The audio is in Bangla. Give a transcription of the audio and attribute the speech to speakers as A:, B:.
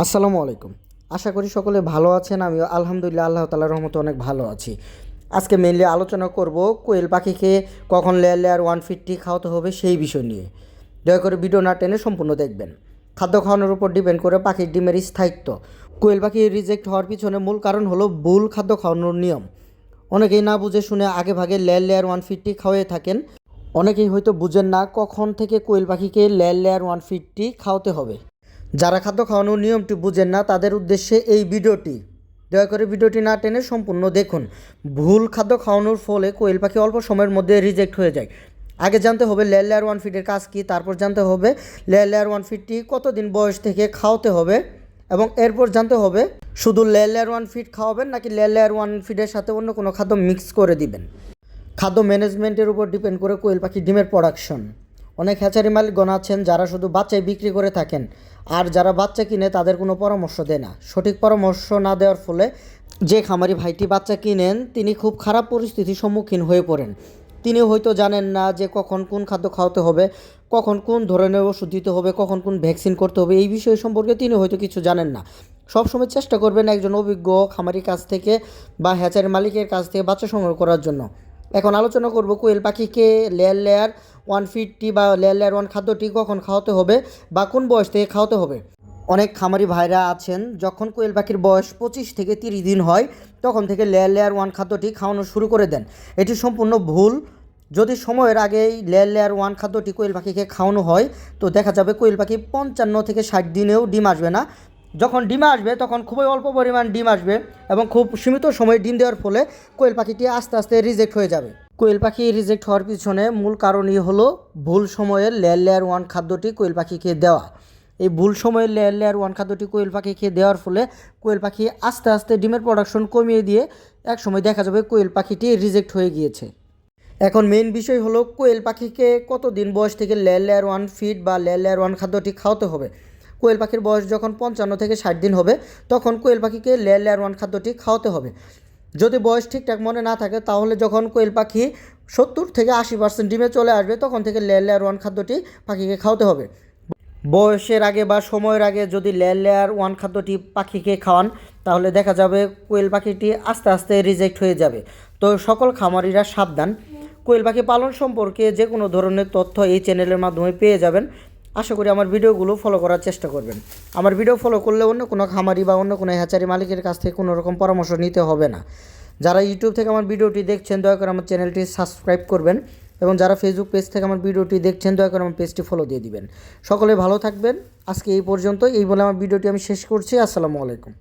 A: আসসালামু আলাইকুম। আশা করি সকলে ভালো আছেন আমি আলহামদুলিল্লাহ আল্লাহ তালার রহমতে অনেক ভালো আছি। আজকে মেনলি আলোচনা করব কোয়েল পাখিকে কখন লেয়ার লেয়ার ওয়ান ফিফটি খাওয়াতে হবে সেই বিষয় নিয়ে। দয়া করে ভিডিও না টেনে সম্পূর্ণ দেখবেন। খাদ্য খাওয়ানোর উপর ডিপেন্ড করে পাখির ডিমের স্থায়িত্ব। কোয়েল পাখি রিজেক্ট হওয়ার পিছনে মূল কারণ হলো ভুল খাদ্য খাওয়ানোর নিয়ম। অনেকেই না বুঝে শুনে আগে ভাগে লেয়ার লেয়ার ওয়ান ফিফটি খাওয়াই থাকেন। অনেকেই হয়তো বুঝেন না কখন থেকে কোয়েল পাখিকে লেয়ার লেয়ার ওয়ান ফিফটি খাওয়াতে হবে। যারা খাদ্য খাওয়ানোর নিয়মটি বুঝেন না, তাদের উদ্দেশ্যে এই ভিডিওটি। দয়া করে ভিডিওটি না টেনে সম্পূর্ণ দেখুন। ভুল খাদ্য খাওয়ানোর ফলে কোয়েল পাখি অল্প সময়ের মধ্যে রিজেক্ট হয়ে যায়। আগে জানতে হবে লেয়ার লেয়ার ওয়ান ফিটের কাজ কী, তারপর জানতে হবে লেয়ার লেয়ার ওয়ান ফিটটি কতদিন বয়স থেকে খাওয়াতে হবে, এবং এরপর জানতে হবে শুধু লেয়ার লেয়ার ওয়ান ফিট খাওয়াবেন নাকি লেয়ার লেয়ার ওয়ান ফিটের সাথে অন্য কোনো খাদ্য মিক্স করে দিবেন। খাদ্য ম্যানেজমেন্টের উপর ডিপেন্ড করে কোয়েল পাখি ডিমের প্রোডাকশন। অনেক হ্যাচারি মালিকগণ আছেন যারা শুধু বাচ্চাই বিক্রি করে থাকেন। আর যারা বাচ্চা কিনে তাদের কোনো পরামর্শ দেয় না। সঠিক পরামর্শ না দেওয়ার ফলে যে খামারি ভাইটি বাচ্চা কিনেন, তিনি খুব খারাপ পরিস্থিতির সম্মুখীন হয়ে পড়েন। তিনি হয়তো জানেন না যে কখন কোন খাদ্য খাওয়াতে হবে, কখন কোন ধরনের ওষুধ দিতে হবে, কখন কোন ভ্যাকসিন করতে হবে, এই বিষয় সম্পর্কে তিনি হয়তো কিছু জানেন না। সবসময় চেষ্টা করবেন একজন অভিজ্ঞ খামারির কাছ থেকে বা হ্যাচারি মালিকের কাছ থেকে বাচ্চা সংগ্রহ করার জন্য। এখন আলোচনা করব কোয়েল পাখিকে লেয়ার লেয়ার ওয়ান ফিটটি বা লেয়ার লেয়ার ওয়ান খাদ্যটি কখন খাওয়াতে হবে বা কোন বয়স থেকে খাওয়াতে হবে। অনেক খামারি ভাইরা আছেন, যখন কোয়েল পাখির বয়স পঁচিশ থেকে তিরিশ দিন হয়, তখন থেকে লেয়ার লেয়ার ওয়ান খাদ্যটি খাওয়ানো শুরু করে দেন। এটি সম্পূর্ণ ভুল। যদি সময়ের আগেই লেয়ার লেয়ার ওয়ান খাদ্যটি কোয়েল পাখিকে খাওয়ানো হয়, তো দেখা যাবে কোয়েল পাখি পঞ্চান্ন থেকে ষাট দিনেও ডিম আসবে না। যখন ডিম আসবে, তখন খুবই অল্প পরিমাণ ডিম আসবে এবং খুব সীমিত সময়ে ডিম দেওয়ার ফলে কোয়েল পাখিটি আস্তে আস্তে রিজেক্ট হয়ে যাবে। কোয়েল পাখি রিজেক্ট হওয়ার পিছনে মূল কারণই হলো ভুল সময়ে লেয়ার লেয়ার ওয়ান খাদ্যটি কোয়েল পাখিকে দেওয়া। এই ভুল সময়ে লেয়ার লেয়ার ওয়ান খাদ্যটি কোয়েল পাখিকে দেওয়ার ফলে কোয়েল পাখি আস্তে আস্তে ডিমের প্রোডাকশন কমিয়ে দিয়ে এক সময় দেখা যাবে কোয়েল পাখিটি রিজেক্ট হয়ে গিয়েছে। এখন মেইন বিষয় হলো কোয়েল পাখিকে কতদিন বয়স থেকে লেয়ার লেয়ার ওয়ান ফিট বা লেয়ার লেয়ার ওয়ান খাদ্যটি খাওয়াতে হবে? কোয়েল পাখির বয়স যখন পঞ্চান্ন থেকে ষাট দিন হবে, তখন কোয়েল পাখিকে লেয়ার লেয়ার ওয়ান খাদ্যটি খাওয়াতে হবে। যদি বয়স ঠিকঠাক মনে না থাকে, তাহলে যখন কোয়েল পাখি সত্তর থেকে আশি পার্সেন্ট ডিমে চলে আসবে, তখন থেকে লেয়ার লেয়ার ওয়ান খাদ্যটি পাখিকে খাওয়াতে হবে। বয়সের আগে বা সময়ের আগে যদি লেয়ার লেয়ার ওয়ান খাদ্যটি পাখিকে খাওয়ান, তাহলে দেখা যাবে কোয়েল পাখিটি আস্তে আস্তে রিজেক্ট হয়ে যাবে। তো সকল খামারিরা সাবধান। কোয়েল পাখি পালন সম্পর্কে যে কোনো ধরনের তথ্য এই চ্যানেলের মাধ্যমে পেয়ে যাবেন। আশা করি আমার ভিডিওগুলো ফলো করার চেষ্টা করবেন। আমার ভিডিও ফলো করলে অন্য কোনো খামারি বা অন্য কোনো হ্যাচারি মালিকের কাছ থেকে কোনো রকম পরামর্শ নিতে হবে না। যারা ইউটিউব থেকে আমার ভিডিওটি দেখছেন, দয়া করে আমার চ্যানেলটি সাবস্ক্রাইব করবেন এবং যারা ফেসবুক পেজ থেকে আমার ভিডিওটি দেখছেন, দয়া করে আমার পেজটি ফলো দিয়ে দিবেন। সকলে ভালো থাকবেন। আজকে এই পর্যন্ত এই বলে আমার ভিডিওটি আমি শেষ করছি। আসসালামু আলাইকুম।